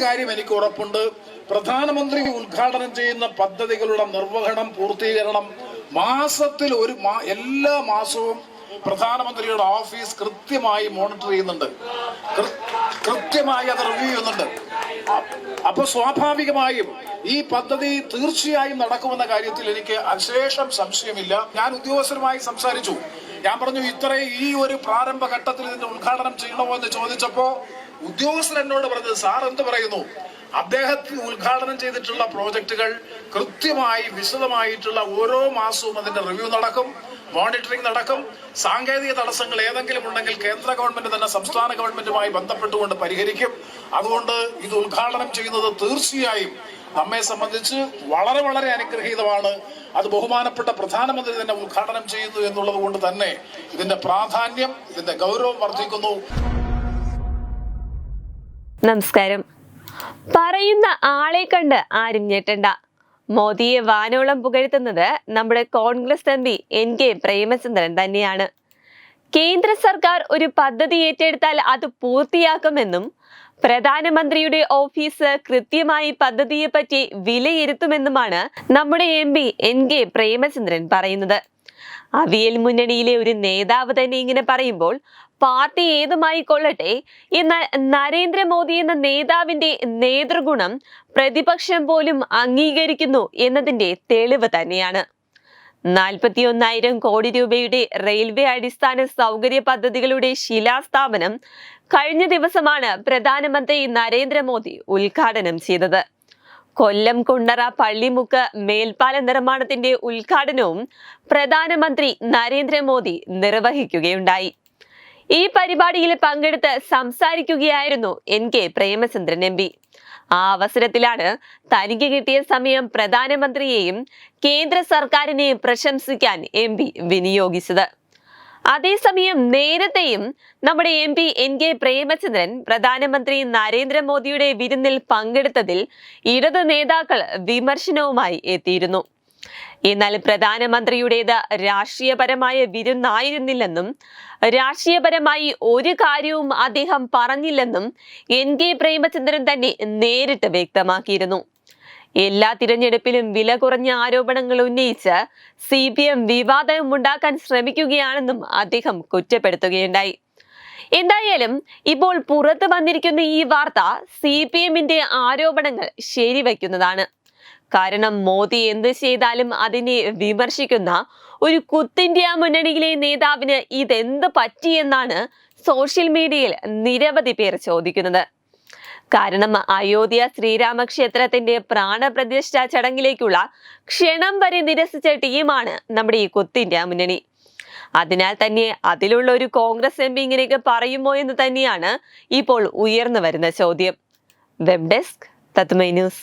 കാര്യം എനിക്ക് ഉറപ്പുണ്ട്. പ്രധാനമന്ത്രി ഉദ്ഘാടനം ചെയ്യുന്ന പദ്ധതികളുടെ നിർവഹണം പൂർത്തീകരണം മാസത്തിൽ ഒരു എല്ലാ മാസവും പ്രധാനമന്ത്രിയുടെ ഓഫീസ് കൃത്യമായി മോണിറ്റർ ചെയ്യുന്നുണ്ട്. കൃത്യമായി അത് റിവ്യൂ ചെയ്യുന്നുണ്ട്. അപ്പൊ സ്വാഭാവികമായും ഈ പദ്ധതി തീർച്ചയായും നടക്കുമെന്ന കാര്യത്തിൽ എനിക്ക് അശേഷം സംശയമില്ല. ഞാൻ ഉദ്യോഗസ്ഥരുമായി സംസാരിച്ചു. ഞാൻ പറഞ്ഞു ഇത്രയും ഈ ഒരു പ്രാരംഭ ഘട്ടത്തിൽ ഇതിന്റെ ഉദ്ഘാടനം ചെയ്യണമോ? എന്ന് ചോദിച്ചപ്പോ ഉദ്യോഗസ്ഥർ എന്നോട് പറഞ്ഞത് സാർ എന്ത് പറയുന്നു? അദ്ദേഹത്തിന് ഉദ്ഘാടനം ചെയ്തിട്ടുള്ള പ്രോജക്റ്റുകൾ കൃത്യമായി വിശദമായിട്ടുള്ള ഓരോ മാസവും അതിന്റെ റിവ്യൂ നടക്കും മോണിറ്ററിംഗ് നടക്കും. സാങ്കേതിക തടസ്സങ്ങൾ ഏതെങ്കിലും ഉണ്ടെങ്കിൽ കേന്ദ്ര ഗവൺമെന്റ് തന്നെ സംസ്ഥാന ഗവൺമെന്റുമായി ബന്ധപ്പെട്ടുകൊണ്ട് പരിഹരിക്കും. അതുകൊണ്ട് ഇത് ഉദ്ഘാടനം ചെയ്യുന്നത് തീർച്ചയായും നമ്മെ സംബന്ധിച്ച് വളരെ വളരെ അനുഗ്രഹീതമാണ്. അത് ബഹുമാനപ്പെട്ട പ്രധാനമന്ത്രി തന്നെ ഉദ്ഘാടനം ചെയ്യുന്നു എന്നുള്ളത് കൊണ്ട് തന്നെ ഇതിന്റെ പ്രാധാന്യം ഇതിന്റെ ഗൗരവം വർദ്ധിക്കുന്നു. നമസ്കാരം. പറയുന്ന ആളെ കണ്ട് ആരും ഞെട്ടണ്ട. മോദിയെ വാനോളം പുകഴ്ത്തുന്നത് നമ്മുടെ Congress M P N K Premachandran തന്നെയാണ്. കേന്ദ്ര സർക്കാർ ഒരു പദ്ധതി ഏറ്റെടുത്താൽ അത് പൂർത്തിയാക്കുമെന്നും പ്രധാനമന്ത്രിയുടെ ഓഫീസ് കൃത്യമായി പദ്ധതിയെ പറ്റി വിലയിരുത്തുമെന്നുമാണ് നമ്മുടെ M P N K Premachandran പറയുന്നത്. അവിയൽ മുന്നണിയിലെ ഒരു നേതാവ് തന്നെ ഇങ്ങനെ പറയുമ്പോൾ പാർട്ടി ഏതുമായി കൊള്ളട്ടെ എന്നാൽ നരേന്ദ്രമോദി എന്ന നേതാവിന്റെ നേതൃഗുണം പ്രതിപക്ഷം പോലും അംഗീകരിക്കുന്നു എന്നതിന്റെ തെളിവ് തന്നെയാണ്. നാൽപ്പത്തിയൊന്നായിരം കോടി രൂപയുടെ റെയിൽവേ അടിസ്ഥാന സൗകര്യ പദ്ധതികളുടെ ശിലാസ്ഥാപനം കഴിഞ്ഞ ദിവസമാണ് പ്രധാനമന്ത്രി നരേന്ദ്രമോദി ഉദ്ഘാടനം ചെയ്തത്. കൊല്ലം കുണ്ടറ പള്ളിമുക്ക് മേൽപ്പാല നിർമ്മാണത്തിന്റെ ഉദ്ഘാടനവും പ്രധാനമന്ത്രി നരേന്ദ്രമോദി നിർവഹിക്കുകയുണ്ടായി. ഈ പരിപാടിയിൽ പങ്കെടുത്ത് സംസാരിക്കുകയായിരുന്നു എൻ കെ പ്രേമചന്ദ്രൻ എം ആ അവസരത്തിലാണ് തനിക്ക് കിട്ടിയ സമയം പ്രധാനമന്ത്രിയെയും കേന്ദ്ര സർക്കാരിനെയും പ്രശംസിക്കാൻ എം പി വിനിയോഗിച്ചത്. അതേസമയം നേരത്തെയും നമ്മുടെ M P N K Premachandran പ്രധാനമന്ത്രി നരേന്ദ്രമോദിയുടെ വിരുന്നിൽ പങ്കെടുത്തതിൽ ഇടതു നേതാക്കൾ വിമർശനവുമായി എത്തിയിരുന്നു. എന്നാൽ പ്രധാനമന്ത്രിയുടേത് രാഷ്ട്രീയപരമായ വിരുന്നായിരുന്നില്ലെന്നും രാഷ്ട്രീയപരമായി ഒരു കാര്യവും അദ്ദേഹം പറഞ്ഞില്ലെന്നും എൻ കെ പ്രേമചന്ദ്രൻ തന്നെ നേരിട്ട് വ്യക്തമാക്കിയിരുന്നു. എല്ലാ തിരഞ്ഞെടുപ്പിലും വില കുറഞ്ഞ ആരോപണങ്ങൾ ഉന്നയിച്ച് സി പി എം വിവാദം ഉണ്ടാക്കാൻ ശ്രമിക്കുകയാണെന്നും അദ്ദേഹം കുറ്റപ്പെടുത്തുകയുണ്ടായി. എന്തായാലും ഇപ്പോൾ പുറത്തു വന്നിരിക്കുന്ന ഈ വാർത്ത സി പി എമ്മിന്റെ ആരോപണങ്ങൾ ശരിവയ്ക്കുന്നതാണ്. കാരണം മോദി എന്ത് ചെയ്താലും അതിനെ വിമർശിക്കുന്ന ഒരു കുത്തിന്ത്യ മുന്നണിയിലെ നേതാവിന് ഇതെന്ത് പറ്റിയെന്നാണ് സോഷ്യൽ മീഡിയയിൽ നിരവധി പേർ ചോദിക്കുന്നത്. കാരണം അയോധ്യ ശ്രീരാമക്ഷേത്രത്തിന്റെ പ്രാണപ്രതിഷ്ഠ ചടങ്ങിലേക്കുള്ള ക്ഷണം വരെ നിരസിച്ച ടീമാണ് നമ്മുടെ ഈ കുത്തിന്ത്യ മുന്നണി. അതിനാൽ തന്നെ അതിലുള്ള ഒരു കോൺഗ്രസ് എം പി ഇങ്ങനെയൊക്കെ പറയുമോ എന്ന് തന്നെയാണ് ഇപ്പോൾ ഉയർന്നു വരുന്ന ചോദ്യം. വെബ് ഡെസ്ക് തത്മൈ ന്യൂസ്.